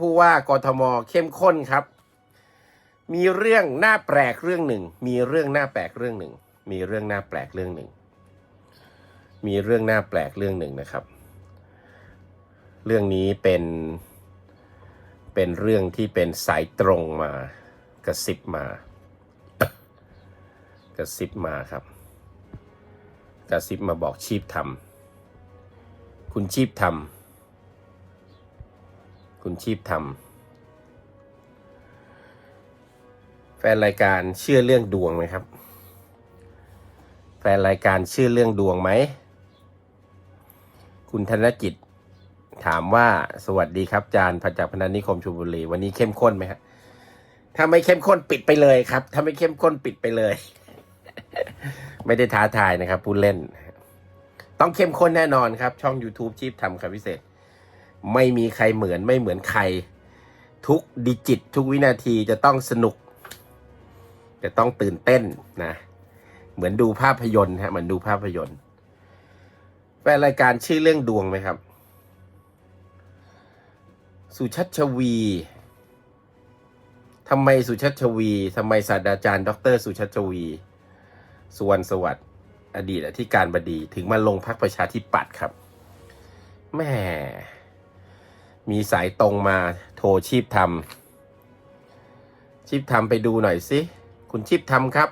ผู้ว่ากทมเข้มข้นครับ มีเรื่องน่าแปลกเรื่องหนึ่ง มีเรื่องน่าแปลกเรื่องหนึ่ง มีเรื่องน่าแปลกเรื่องหนึ่ง มีเรื่องน่าแปลกเรื่องหนึ่งนะครับ เรื่องนี้เป็นเป็นเรื่องที่เป็นสายตรงมากระซิบมากระซิบมาครับกระซิบมาบอกชีพทำคุณชีพทำ คุณชีพทำแฟนรายการเชื่อเรื่องดวงไหมครับ แฟนรายการเชื่อเรื่องดวงไหม คุณธนกิจถามว่าสวัสดีครับอาจารย์พระจากพนันนิคมชลบุรี วันนี้เข้มข้นไหมฮะถ้าไม่เข้มข้นปิดไปเลยครับ ถ้าไม่เข้มข้นปิดไปเลย ไม่ได้ท้าทายนะครับพูดเล่น ต้องเข้มข้นแน่นอนครับ ช่อง YouTube ชีพทำครับพิเศษ ไม่มีใครเหมือนไม่เหมือนใคร ทุกดิจิต ทุกวินาทีจะต้องสนุก จะต้องตื่นเต้นนะ เหมือนดูภาพยนตร์ฮะเหมือนดูภาพยนตร์แฟนรายการชื่อเรื่องดวงไหมครับ สุชัชวีทำไมสุชัชวีทำไมศาสตราจารย์ ดร สุชัชวีสุวรรณสวัสดิ์อดีตอธิการบดีถึงมาลงพักประชาธิปัตย์ครับแม่ มีสายตรงมาโทรชีพทำชีพทำไปดูหน่อยสิ คุณชีพทำครับ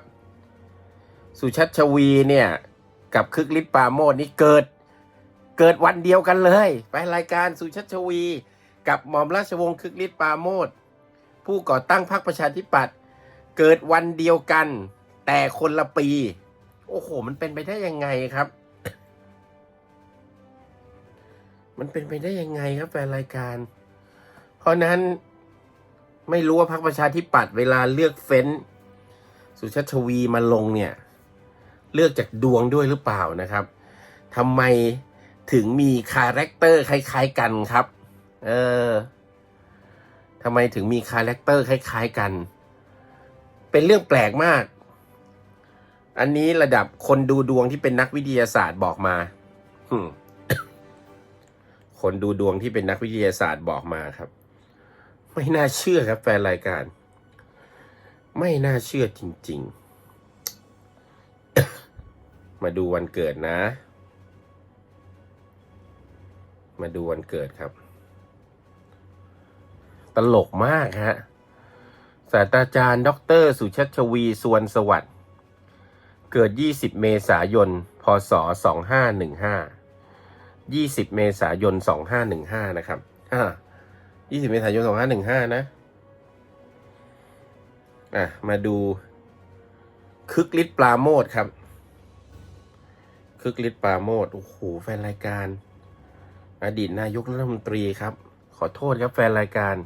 สุชัชวีเนี่ย กับคึกฤทธิ์ปาโมดนี่เกิด เกิดวันเดียวกันเลย ไปรายการสุชัชวี กับหม่อมราชวงศ์คึกฤทธิ์ปาโมดผู้ก่อตั้งพรรคประชาธิปัตย์เกิดวันเดียวกัน แต่คนละปี โอ้โห มันเป็นไปได้ยังไงครับ มันเป็นไปได้ยังไงครับแฟนรายการ เพราะนั้นไม่รู้ว่าพรรคประชาธิปัตย์เวลาเลือกเฟ้น สุชัชวีมาลงเนี่ย เลือกจากดวงด้วยหรือเปล่านะครับทำไมถึงมีคาแรคเตอร์คล้าย ๆ กันครับ เออทำไมถึงมีคาแรคเตอร์คล้าย ๆ กัน เป็นเรื่องแปลกมาก อันนี้ระดับคนดูดวงที่เป็นนักวิทยาศาสตร์บอกมาหึ่ม คนดูดวงที่เป็นนักวิทยาศาสตร์บอกมาครับ ไม่น่าเชื่อครับ แฟนรายการ ไม่น่าเชื่อจริง ๆ มาดูวันเกิดนะ มาดูวันเกิดครับ ตลกมากฮะศาสตราจารย์ ดร สุชัชวีสวนสวัสดิ์เกิด 20 เมษายน พศ 2515 20เมษายน2515นะครับ อ่า20เมษายน2515นะ อะ มาดู คึกฤทธิ์ปราโมทครับ คึกฤทธิ์ปราโมทโอ้โห แฟนรายการ อดีตนายกรัฐมนตรีครับ ขอโทษครับแฟนรายการ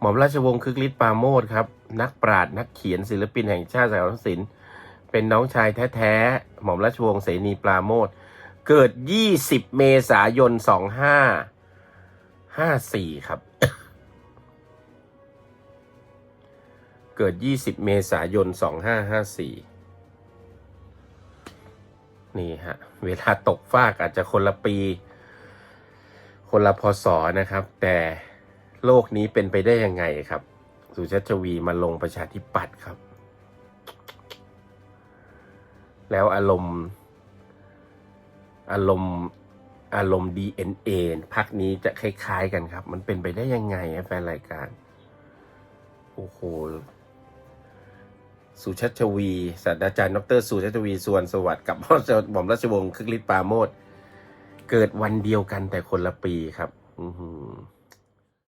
หม่อมราชวงศ์คึกฤทธิ์ปาโมทครับ นักปราชญ์นักเขียนศิลปินแห่งชาติสารสินเป็นน้องชายแท้ๆ หม่อมราชวงศ์เสนีปราโมท เกิด 20 เมษายน 2554 ครับ เกิด 20 เมษายน 2554 นี่ฮะ เวลาตกฟากอาจจะคนละปี คนละพศนะครับ แต่โลกนี้เป็นไปได้ยังไงครับ สุชัชวีมาลงประชาธิปัตย์ครับ แล้วอารมณ์ อารมณ์อารมณ์ DNA พักนี้จะคล้าย ๆ กันครับ มันเป็นไปได้ยังไงแฟนรายการ โอ้โห สุชัชวีศาสตราจารย์ดรสุชัชวีส่วนสวัสดิ์กับหม่อมราชวงศ์คึกฤทธิ์ปาโมดเกิดวันเดียวกันแต่คนละปีครับ อือหือ